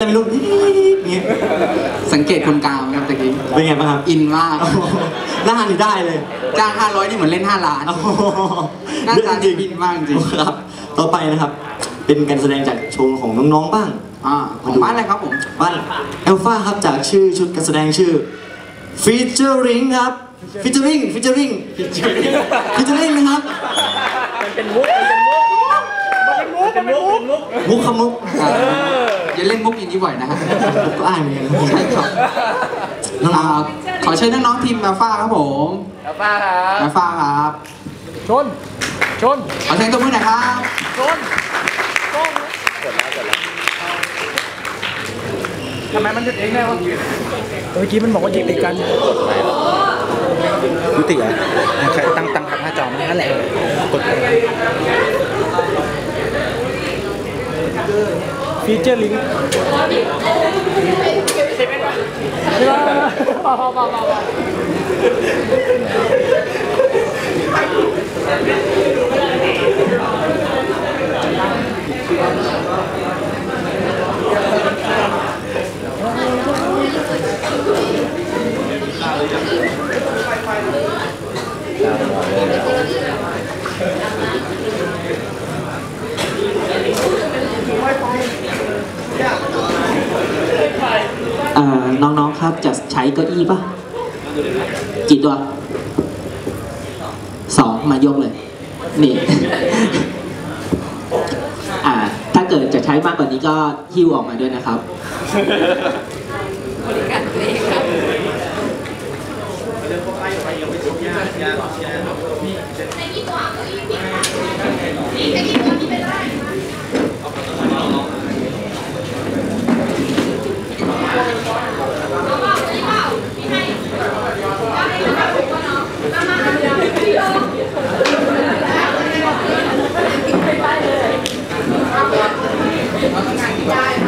ไม่รู้นี่เงี้ยสังเกตคนกลางไหมครับตะกี้เป็นไงบ้างครับ อินมากโอ้โหหน้านี่ได้เลย จ้าง 500 นี่เหมือนเล่น 5 ล้านโอ้โหหน้าตาจริงอินมากจริงครับ ต่อไปนะครับ เป็นการแสดงจากโชว์ของน้องๆบ้างอ่าของบ้านอะไรครับผม บ้านเอลฟาครับจากชื่อชุดการแสดงชื่อ featuring ครับ featuring featuring featuring นะครับมุกคำมุก อ่าอย่าเล่นมุกอย่างนี้บ่อยนะฮะผมก็อ่านเหมือนกันใช่ครับน้องอ่าขอเชิญน้องๆทีมมาฟ้าครับผมแล้วป้าครับมาฟ้าครับ ชน ชน ขอเชิญตัวมือหน่อยครับ ชนก้องกดแล้วกดแล้วทำไมมันหยุดเองได้วะเมื่อกี้มันบอกว่ายิงติดกันยุติอะใครตั้งตั้งหน้าจอมันนั่นแหละกดเลยฟีเจอร์ลิงก์เป ล่าเปล่าเปล่าเปล่า เอ่อน้องๆครับจะใช้เก้าอี้ปะกี่ตัวสองมายกเลย นี่ อ่า ถ้าเกิดจะใช้มากกว่านี้ก็หิ้วออกมาด้วยนะครับเปิด Mở cửa.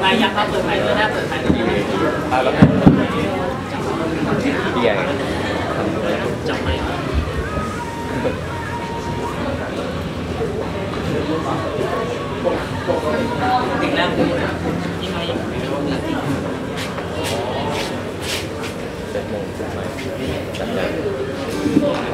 ไมค์ยังครับเปิดไมค์ด้วยนะเปิดไมค์ตรงนี้เบียร์จับไมค์ถึงแล้วยิงไมค์เป็น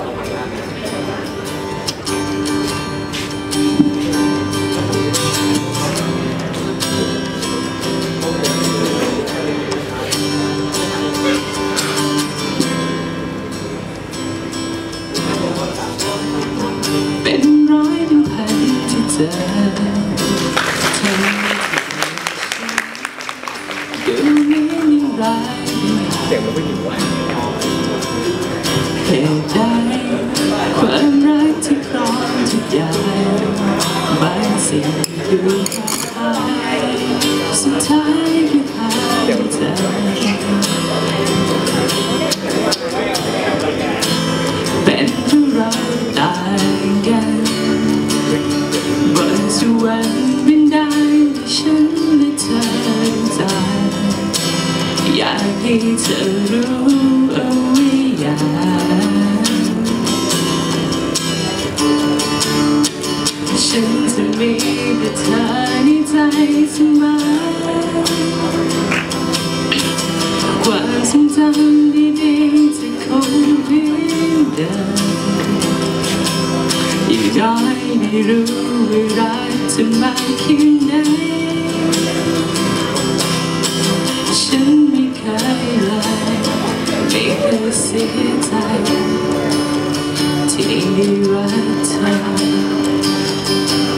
สียงมันไม่อยู่วะเหตุใดความรักที่พร้อมทุกอย่างบางสิ่งอยู่ ไม่รู้ว่ารักเธอมากแค่ไหน ฉันไม่เคยเลยไม่เคยเสียใจ ที่ได้รักเธอ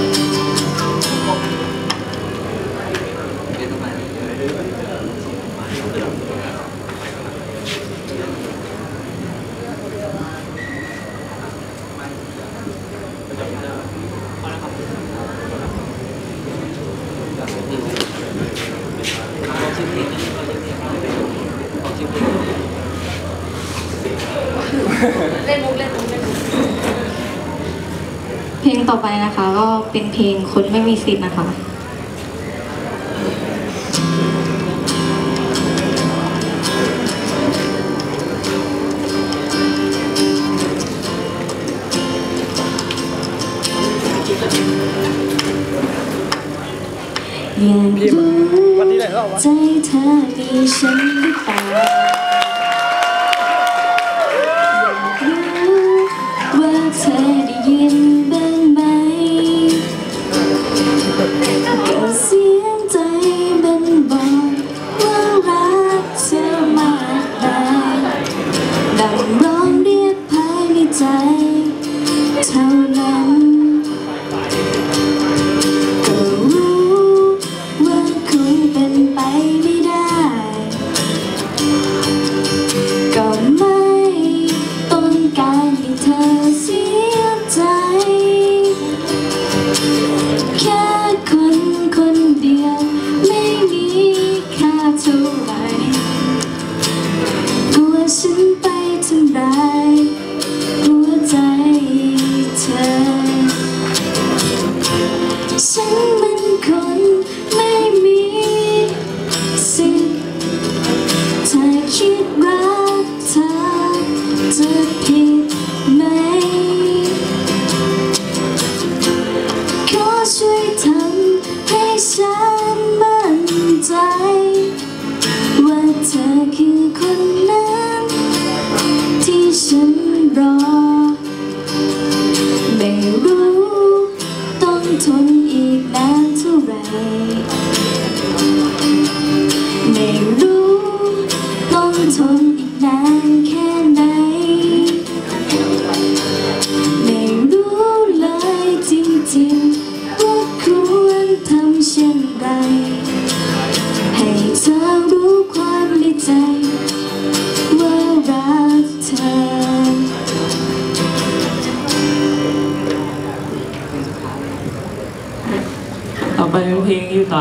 ต่อไปนะคะ ก็เป็นเพลงคนไม่มีสิทธิ์นะคะอยากรู้ใจเธอมีฉันหรือเปล่า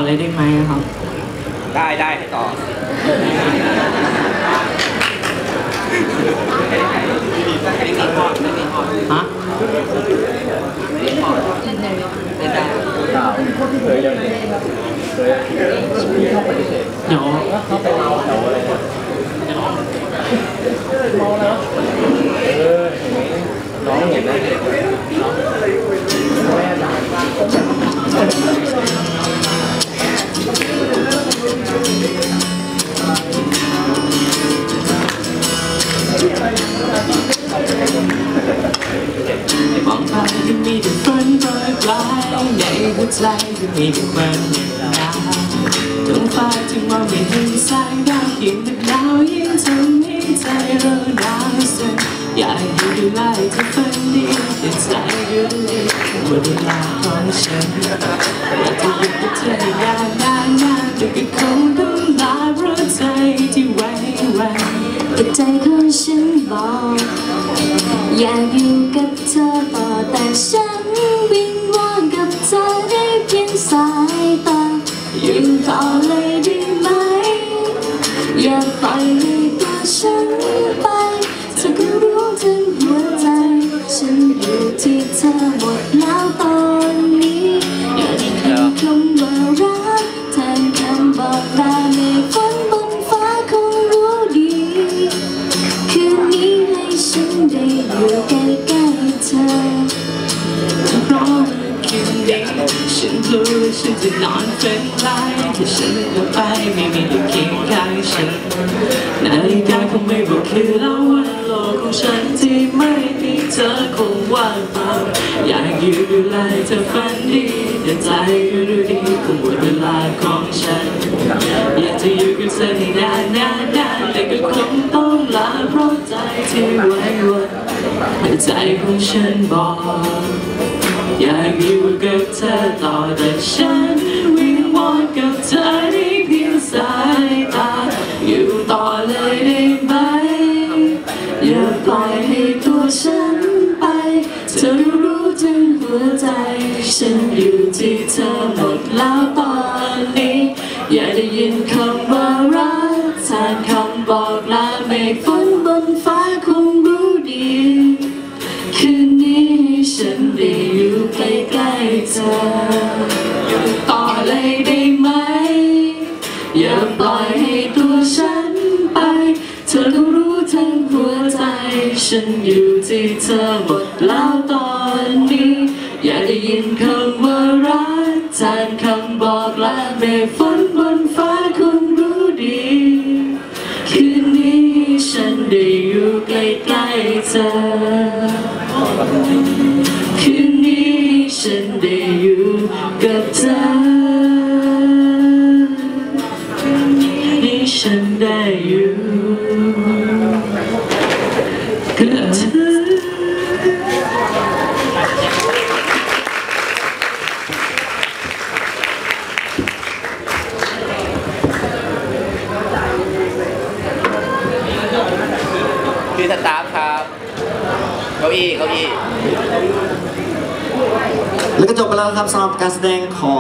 เพลงอยู่ต่อเลยได้ไหมครับ ได้ได้ให้ต่อฮะเดี๋ยวม จึงมองเห็นแสงดาวยิ่งดึกดาวยิ่งทำให้ใจเราหนาวสั่นอยากอยู่ดูแลเธอฝันดีแต่ใจรู้ดีว่าเวลาของฉันอยากจะอยู่กับเธอยาวนานนานแต่ก็คงต้องลาเพราะใจที่ไว้ไว้แต่ใจของฉันบอกอยากอยู่กับเธอ อคงว่างเปล่าอยากอยู่ดูแลเธอฝันดีแต่ใจก็รู้ดีคงหมดเวลาของฉัน อยากจะอยู่กับเธอให้นานนานนานแต่ก็คงต้องลาเพราะใจที่ไว้วันแต่ใจของฉันบอก อยากอยู่กับเธอต่อแต่ฉัน ลาเมฆฝนบนฟ้าคงรู้ดี คืนนี้ฉันได้อยู่ใกล้ๆเธอ คืนนี้ฉันได้อยู่กับเธอคืนนี้ฉันได้อยู่กับเธอ อี้เก้าอี้แล้วก็จบไปแล้วนะครับสำหรับการแสดงของ